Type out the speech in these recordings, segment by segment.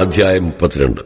അധ്യായം മുപ്പത്തിരണ്ട്.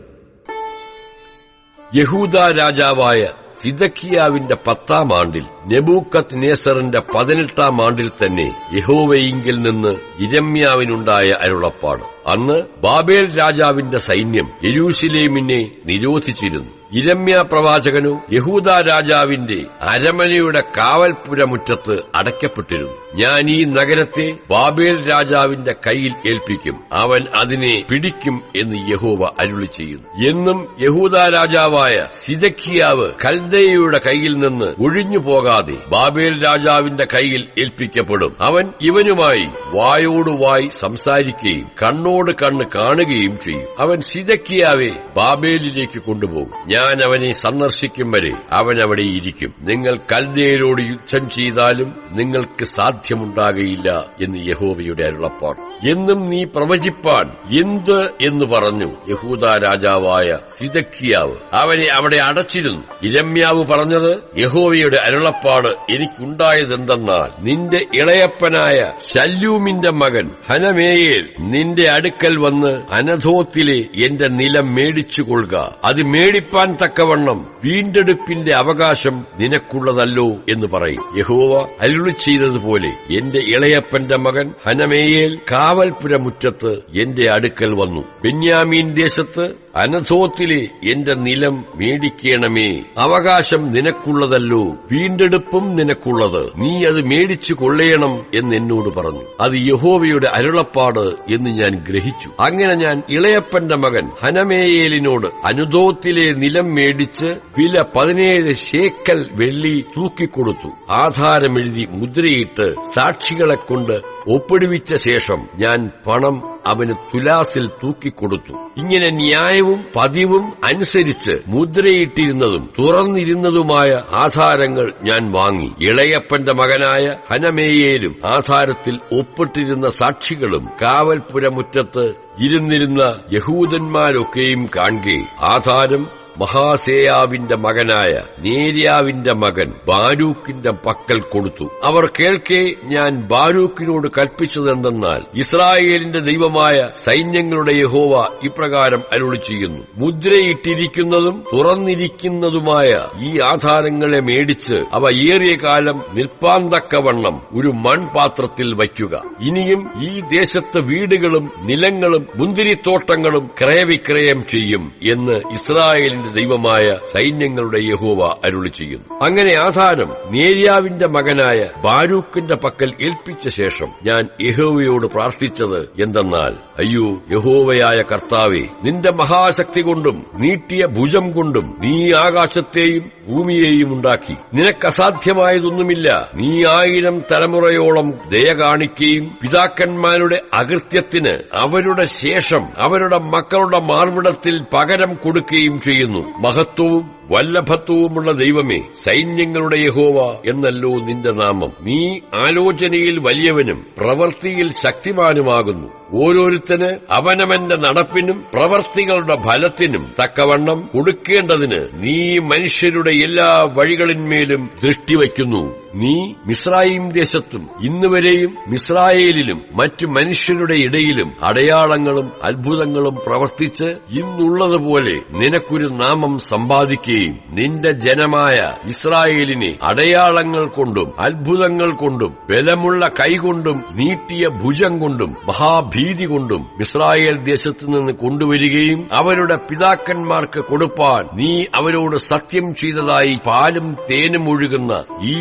യഹൂദ രാജാവായ സിദക്കിയാവിന്റെ പത്താം ആണ്ടിൽ നെബൂക്കത്ത് നേസറിന്റെ പതിനെട്ടാം ആണ്ടിൽ തന്നെ യഹോവയിങ്കിൽ നിന്ന് ഇരമ്യാവിനുണ്ടായ അരുളപ്പാട്. അന്ന് ബാബേൽ രാജാവിന്റെ സൈന്യം യരൂസിലേമിനെ നിരോധിച്ചിരുന്നു. ഇരമ്യ പ്രവാചകനു യഹൂദ രാജാവിന്റെ അരമനയുടെ കാവൽപുരമുറ്റത്ത് അടയ്ക്കപ്പെട്ടിരുന്നു. ഞാൻ ഈ നഗരത്തെ ബാബേൽ രാജാവിന്റെ കയ്യിൽ ഏൽപ്പിക്കും. അവൻ അതിനെ പിടിക്കും എന്ന് യഹോവ അരുളി ചെയ്യുന്നു. എന്നും യഹൂദ രാജാവായ സിദക്കിയാവ് കൽദയുടെ കയ്യിൽ നിന്ന് ഒഴിഞ്ഞു പോകാതെ ബാബേൽ രാജാവിന്റെ കയ്യിൽ ഏൽപ്പിക്കപ്പെടും. അവൻ ഇവനുമായി വായോട് വായി സംസാരിക്കുകയും കണ്ണോട് കണ്ണ് കാണുകയും ചെയ്യും. അവൻ സിദക്കിയാവെ ബാബേലിലേക്ക് കൊണ്ടുപോകും. ഞാൻ അവനെ സന്ദർശിക്കും വരെ അവൻ അവിടെ ഇരിക്കും. നിങ്ങൾ കൽദയരോട് യുദ്ധം ചെയ്താലും നിങ്ങൾക്ക് സാധ്യമുണ്ടാകയില്ല എന്ന് യഹോവയുടെ അരുളപ്പാട്. എന്നും നീ പ്രവചിപ്പാൻ എന്ത് എന്ന് പറഞ്ഞു യഹൂദ രാജാവായ സിതക്കിയാവ് അവനെ അവിടെ അടച്ചിരുന്നു. ഇരമ്യാവ് പറഞ്ഞത് യഹോവയുടെ അരുളപ്പാട് എനിക്കുണ്ടായതെന്തെന്നാൽ നിന്റെ ഇളയപ്പനായ ശല്യൂമിന്റെ മകൻ ഹനമേയേൽ നിന്റെ അടുക്കൽ വന്ന് അനധോത്തിലെ എന്റെ നിലം മേടിച്ചുകൊള്ളുക. അത് മേടിപ്പാൻ തക്കവണ്ണം വീണ്ടെടുപ്പിന്റെ അവകാശം നിനക്കുള്ളതല്ലോ എന്ന് പറയും. യഹോവ അരുളി ചെയ്തതുപോലെ എന്റെ ഇളയപ്പന്റെ മകൻ ഹനമേയേൽ കാവൽപുരമുറ്റത്ത് എന്റെ അടുക്കൽ വന്നു. ബെന്യാമീൻ ദേശത്ത് അനധോത്തിലെ എന്റെ നിലം മേടിക്കണമേ. അവകാശം നിനക്കുള്ളതല്ലോ. വീണ്ടെടുപ്പും നിനക്കുള്ളത്. നീ അത് മേടിച്ചു കൊള്ളയണം എന്ന് എന്നോട് പറഞ്ഞു. അത് യഹോവയുടെ അരുളപ്പാട് എന്ന് ഞാൻ ഗ്രഹിച്ചു. അങ്ങനെ ഞാൻ ഇളയപ്പന്റെ മകൻ ഹനമേയേലിനോട് അനുദോത്തിലെ നിലം മേടിച്ച് വില പതിനേഴ് ശേക്കൽ വെള്ളി തൂക്കിക്കൊടുത്തു. ആധാരമെഴുതി മുദ്രയിട്ട് സാക്ഷികളെ കൊണ്ട് ഒപ്പിടുവിച്ച ശേഷം ഞാൻ പണം അവന് തുലാസിൽ തൂക്കിക്കൊടുത്തു. ഇങ്ങനെ ന്യായവും പതിവും അനുസരിച്ച് മുദ്രയിട്ടിരുന്നതും തുറന്നിരുന്നതുമായ ആധാരങ്ങൾ ഞാൻ വാങ്ങി. ഇളയപ്പന്റെ മകനായ ഹനമേയേലും ആധാരത്തിൽ ഒപ്പിട്ടിരുന്ന സാക്ഷികളും കാവൽപുരമുറ്റത്ത് ഇരുന്നിരുന്ന യഹൂദന്മാരൊക്കെയും കാണുകയും ആധാരം മഹാസേയാവിന്റെ മകനായ നേര്യാവിന്റെ മകൻ ബാരൂക്കിന്റെ പക്കൽ കൊടുത്തു. അവർ കേൾക്കെ ഞാൻ ബാരൂക്കിനോട് കൽപ്പിച്ചതെന്തെന്നാൽ ഇസ്രായേലിന്റെ ദൈവമായ സൈന്യങ്ങളുടെ യഹോവ ഇപ്രകാരം അരുളി ചെയ്യുന്നു. മുദ്രയിട്ടിരിക്കുന്നതും തുറന്നിരിക്കുന്നതുമായ ഈ ആധാരങ്ങളെ മേടിച്ച് അവ ഏറിയ കാലം നിൽപ്പാന്തക്കവണ്ണം ഒരു മൺപാത്രത്തിൽ വയ്ക്കുക. ഇനിയും ഈ ദേശത്ത് വീടുകളും നിലങ്ങളും മുന്തിരിത്തോട്ടങ്ങളും ക്രയവിക്രയം ചെയ്യും എന്ന് ഇസ്രായേലിന്റെ ദൈവമായ സൈന്യങ്ങളുടെ യഹോവ അരുളി ചെയ്യുന്നു അങ്ങനെ ആധാരം നേര്യാവിന്റെ മകനായ ബാരൂക്കിന്റെ പക്കൽ ഏൽപ്പിച്ച ശേഷം ഞാൻ യഹോവയോട് പ്രാർത്ഥിച്ചത് എന്തെന്നാൽ അയ്യോ യഹോവയായ കർത്താവെ നിന്റെ മഹാശക്തി കൊണ്ടും നീട്ടിയ ഭുജം കൊണ്ടും നീ ആകാശത്തെയും ഭൂമിയെയും ഉണ്ടാക്കി. നിനക്കസാധ്യമായതൊന്നുമില്ല. നീ ആയിരം തലമുറയോളം ദയ കാണിക്കുകയും പിതാക്കന്മാരുടെ അകൃത്യത്തിന് അവരുടെ ശേഷം അവരുടെ മക്കളുടെ മാർവിടത്തിൽ പകരം കൊടുക്കുകയും ചെയ്യുന്നു. മഹത്വവും വല്ലഭത്വവുമുള്ള ദൈവമേ സൈന്യങ്ങളുടെ യഹോവ എന്നല്ലോ നിന്റെ നാമം. നീ ആലോചനയിൽ വലിയവനും പ്രവൃത്തിയിൽ ശക്തിമാനുമാകുന്നു. ഓരോരുത്തന് അവനവന്റെ നടപ്പിനും പ്രവർത്തികളുടെ ഫലത്തിനും തക്കവണ്ണം കൊടുക്കേണ്ടതിന് നീ മനുഷ്യരുടെ എല്ലാ വഴികളിന്മേലും ദൃഷ്ടിവയ്ക്കുന്നു. നീ മിസ്രായിം ദേശത്തും ഇന്നുവരെയും മിസ്രായേലിലും മറ്റു മനുഷ്യരുടെ ഇടയിലും അടയാളങ്ങളും അത്ഭുതങ്ങളും പ്രവർത്തിച്ച് ഇന്നുള്ളതുപോലെ നിനക്കൊരു നാമം സമ്പാദിക്കുകയും നിന്റെ ജനമായ ഇസ്രായേലിനെ അടയാളങ്ങൾ കൊണ്ടും അത്ഭുതങ്ങൾ കൊണ്ടും ബലമുള്ള കൈകൊണ്ടും നീട്ടിയ ഭുജം കൊണ്ടും മഹാഭീതി കൊണ്ടും ഇസ്രായേൽ ദേശത്തു നിന്ന് കൊണ്ടുവരികയും അവരുടെ പിതാക്കന്മാർക്ക് കൊടുപ്പാൻ നീ അവരോട് സത്യം ചെയ്തതായി പാലും തേനും ഒഴുകുന്ന ഈ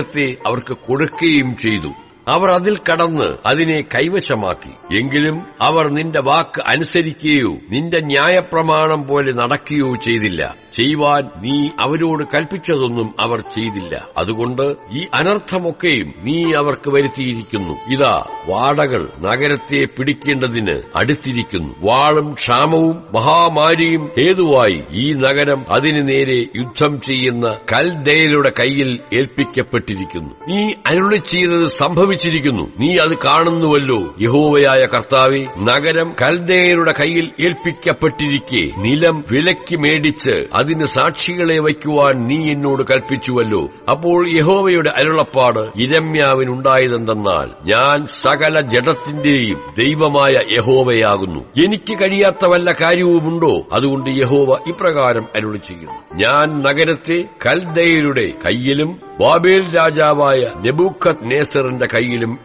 ദേശത്തെ അവർക്ക് കൊടുക്കുകയും ചെയ്തു. അവർ അതിൽ കടന്ന് അതിനെ കൈവശമാക്കി. എങ്കിലും അവർ നിന്റെ വാക്ക് അനുസരിക്കുകയോ നിന്റെ ന്യായപ്രമാണം പോലെ നടക്കുകയോ ചെയ്തില്ല. ചെയ്യുവാൻ നീ അവരോട് കൽപ്പിച്ചതൊന്നും അവർ ചെയ്തില്ല. അതുകൊണ്ട് ഈ അനർത്ഥമൊക്കെയും നീ അവർക്ക് വരുത്തിയിരിക്കുന്നു. ഇതാ വാടകൾ നഗരത്തെ പിടിക്കേണ്ടതിന് അടുത്തിരിക്കുന്നു. വാളും ക്ഷാമവും മഹാമാരിയും ഹേതുവായി ഈ നഗരം അതിനു നേരെ യുദ്ധം ചെയ്യുന്ന കൽദയലുടെ കയ്യിൽ ഏൽപ്പിക്കപ്പെട്ടിരിക്കുന്നു. നീ അരുളി ചെയ്തത് സംഭവിച്ചു ഏൽപ്പിച്ചിരിക്കുന്നു നീ അത് കാണുന്നുവല്ലോ. യഹോവയായ കർത്താവെ നഗരം കൽദേയരുടെ കയ്യിൽ ഏൽപ്പിക്കപ്പെട്ടിരിക്കെ. നിലം വിലയ്ക്ക് മേടിച്ച് അതിന് സാക്ഷികളെ വയ്ക്കുവാൻ നീ എന്നോട് കൽപ്പിച്ചുവല്ലോ. അപ്പോൾ യഹോവയുടെ അരുളപ്പാട് ഇരമ്യാവിനുണ്ടായതെന്തെന്നാൽ ഞാൻ സകല ജഡത്തിന്റെയും ദൈവമായ യഹോവയാകുന്നു. എനിക്ക് കഴിയാത്ത വല്ല കാര്യവുമുണ്ടോ? അതുകൊണ്ട് യഹോവ ഇപ്രകാരം അരുളി ചെയ്യുന്നു ഞാൻ നഗരത്തെ കൽദയരുടെ കയ്യിലും ബാബേൽ രാജാവായ നെബൂഖത് നേസറിന്റെ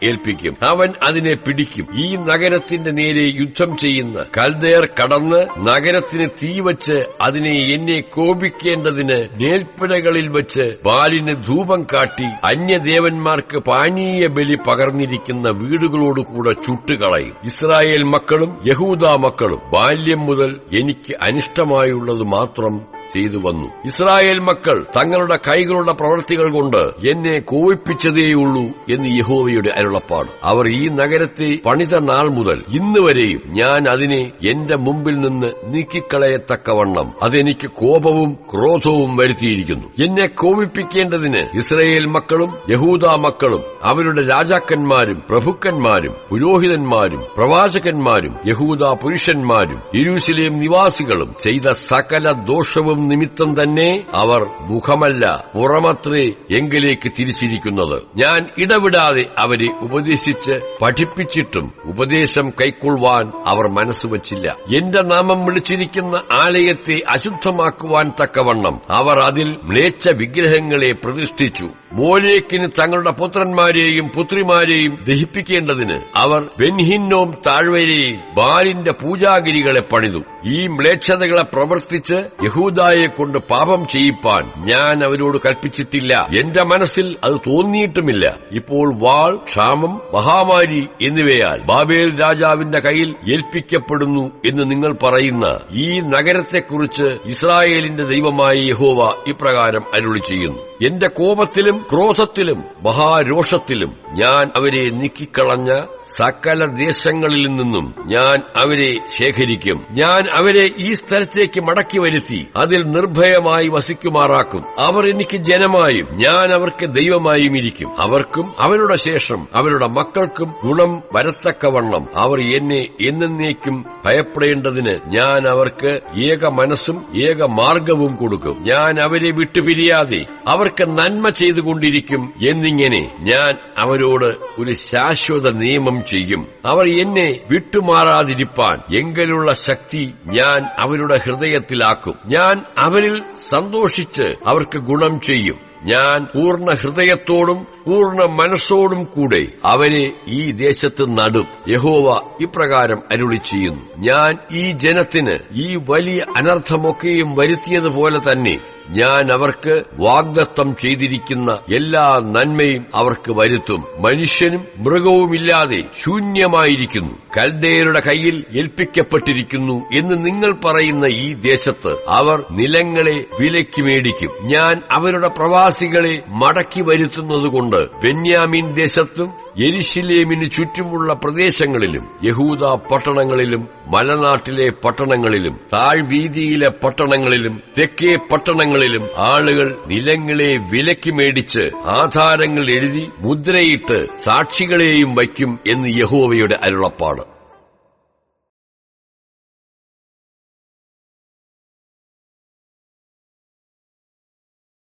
ഏൽപ്പിക്കും. അവൻ അതിനെ പിടിക്കും. ഈ നഗരത്തിന്റെ നേരെ യുദ്ധം ചെയ്യുന്ന കൽദയർ കടന്ന് നഗരത്തിന് തീവച്ച് അതിനെ എന്നെ കോപിക്കേണ്ടതിന് നേൽപ്പിടകളിൽ വെച്ച് ബാലിന് ധൂപം കാട്ടി അന്യദേവന്മാർക്ക് പാനീയ ബലി പകർന്നിരിക്കുന്ന വീടുകളോടുകൂടെ ചുട്ടുകളയും. ഇസ്രായേൽ മക്കളും യഹൂദ മക്കളും ബാല്യം മുതൽ എനിക്ക് അനിഷ്ടമായുള്ളത് മാത്രം ചെയ്തു വന്നു. ഇസ്രായേൽ മക്കൾ തങ്ങളുടെ കൈകളുടെ പ്രവൃത്തികൾ കൊണ്ട് എന്നെ കോവിപ്പിച്ചതേയുള്ളൂ എന്ന് യഹോവയുടെ അരുളപ്പാട്. അവർ ഈ നഗരത്തെ പണിത നാൾ മുതൽ ഇന്ന് വരെയും ഞാൻ അതിനെ എന്റെ മുമ്പിൽ നിന്ന് നീക്കിക്കളയത്തക്കവണ്ണം അതെനിക്ക് കോപവും ക്രോധവും വരുത്തിയിരിക്കുന്നു. എന്നെ കോപിപ്പിക്കേണ്ടതിന് ഇസ്രായേൽ മക്കളും യഹൂദ മക്കളും അവരുടെ രാജാക്കന്മാരും പ്രഭുക്കന്മാരും പുരോഹിതന്മാരും പ്രവാചകന്മാരും യഹൂദ പുരുഷന്മാരും യെരൂശലേം നിവാസികളും ചെയ്ത സകല ദോഷവും നിമിത്തം തന്നെ അവർ മുഖമല്ല പുറമത്രേ എങ്കിലേക്ക് തിരിച്ചിരിക്കുന്നത്. ഞാൻ ഇടവിടാതെ അവരെ ഉപദേശിച്ച് പഠിപ്പിച്ചിട്ടും ഉപദേശം കൈക്കൊള്ളുവാൻ അവർ മനസ്സുവച്ചില്ല എന്റെ നാമം വിളിച്ചിരിക്കുന്ന ആലയത്തെ അശുദ്ധമാക്കുവാൻ തക്കവണ്ണം അവർ അതിൽ മ്ലേച്ഛ വിഗ്രഹങ്ങളെ പ്രതിഷ്ഠിച്ചു. മോലേക്കിന് തങ്ങളുടെ പുത്രന്മാരെയും പുത്രിമാരെയും ദഹിപ്പിക്കേണ്ടതിന് അവർ ബെൻഹിന്നോം താഴ്വരയിൽ ബാലിന്റെ പൂജാഗിരികളെ പണിതു. ഈ മ്ലേച്ഛതകളെ പ്രവർത്തിച്ച് യഹൂദായെ കൊണ്ട് പാപം ചെയ്യിപ്പാൻ ഞാൻ അവരോട് കൽപ്പിച്ചിട്ടില്ല. എന്റെ മനസ്സിൽ അത് തോന്നിയിട്ടുമില്ല. ഇപ്പോൾ വാൾ ക്ഷാമം മഹാമാരി എന്നിവയാൽ ബാബേൽ രാജാവിന്റെ കയ്യിൽ ഏൽപ്പിക്കപ്പെടുന്നു എന്ന് നിങ്ങൾ പറയുന്ന ഈ നഗരത്തെക്കുറിച്ച് ഇസ്രായേലിന്റെ ദൈവമായ യഹോവ ഇപ്രകാരം അരുളി ചെയ്യുന്നു. എന്റെ കോപത്തിലും ക്രോധത്തിലും മഹാരോഷത്തിലും ഞാൻ അവരെ നീക്കിക്കളഞ്ഞ സകല ദേശങ്ങളിൽ നിന്നും ഞാൻ അവരെ ശേഖരിക്കും. ഞാൻ അവരെ ഈ സ്ഥലത്തേക്ക് മടക്കി വരുത്തി അതിൽ നിർഭയമായി വസിക്കുമാറാക്കും. അവർ എനിക്ക് ജനമായും ഞാൻ അവർക്ക് ദൈവമായും ഇരിക്കും. അവർക്കും അവരുടെ ശേഷം അവരുടെ മക്കൾക്കും ഗുണം വരത്തക്കവണ്ണം അവർ എന്നെ എന്നേക്കും ഭയപ്പെടേണ്ടതിന് ഞാൻ അവർക്ക് ഏക മനസ്സും ഏക മാർഗവും കൊടുക്കും. ഞാൻ അവരെ വിട്ടുപിരിയാതെ അവർക്ക് നന്മ ചെയ്തുകൊണ്ടിരിക്കും എന്നിങ്ങനെ ഞാൻ അവരോട് ഒരു ശാശ്വത നിയമം ചെയ്യും. അവർ എന്നെ വിട്ടുമാറാതിരിപ്പാൻ എങ്കിലുള്ള ശക്തി ഞാൻ അവരുടെ ഹൃദയത്തിലാക്കും. ഞാൻ അവരിൽ സന്തോഷിച്ച് അവർക്ക് ഗുണം ചെയ്യും. ഞാൻ പൂർണ ഹൃദയത്തോടും പൂർണ മനസ്സോടും കൂടെ അവരെ ഈ ദേശത്ത് നടും. യഹോവ ഇപ്രകാരം അരുളി ചെയ്യുന്നു. ഞാൻ ഈ ജനത്തിന് ഈ വലിയ അനർത്ഥമൊക്കെയും വരുത്തിയതുപോലെ തന്നെ ഞാൻ അവർക്ക് വാഗ്ദത്തം ചെയ്തിരിക്കുന്ന എല്ലാ നന്മയും അവർക്ക് വരുത്തും. മനുഷ്യനും മൃഗവുമില്ലാതെ ശൂന്യമായിരിക്കുന്നു. കൽദയരുടെ കയ്യിൽ ഏൽപ്പിക്കപ്പെട്ടിരിക്കുന്നു എന്ന് നിങ്ങൾ പറയുന്ന ഈ ദേശത്ത് അവർ നിലങ്ങളെ വിലയ്ക്ക് മേടിക്കും. ഞാൻ അവരുടെ പ്രവാസികളെ മടക്കി വരുത്തുന്നതുകൊണ്ട് ബെന്യാമീൻ ദേശത്തും യെരുശലേമിന് ചുറ്റുമുള്ള പ്രദേശങ്ങളിലും യഹൂദ പട്ടണങ്ങളിലും മലനാട്ടിലെ പട്ടണങ്ങളിലും താഴ്വീതിയിലെ പട്ടണങ്ങളിലും തെക്കേ പട്ടണങ്ങളിലും ആളുകൾ നിലങ്ങളെ വിലക്കി മേടിച്ച് ആധാരങ്ങൾ എഴുതി മുദ്രയിട്ട് സാക്ഷികളെയും വയ്ക്കും എന്ന് യഹോവയുടെ അരുളപ്പാട്.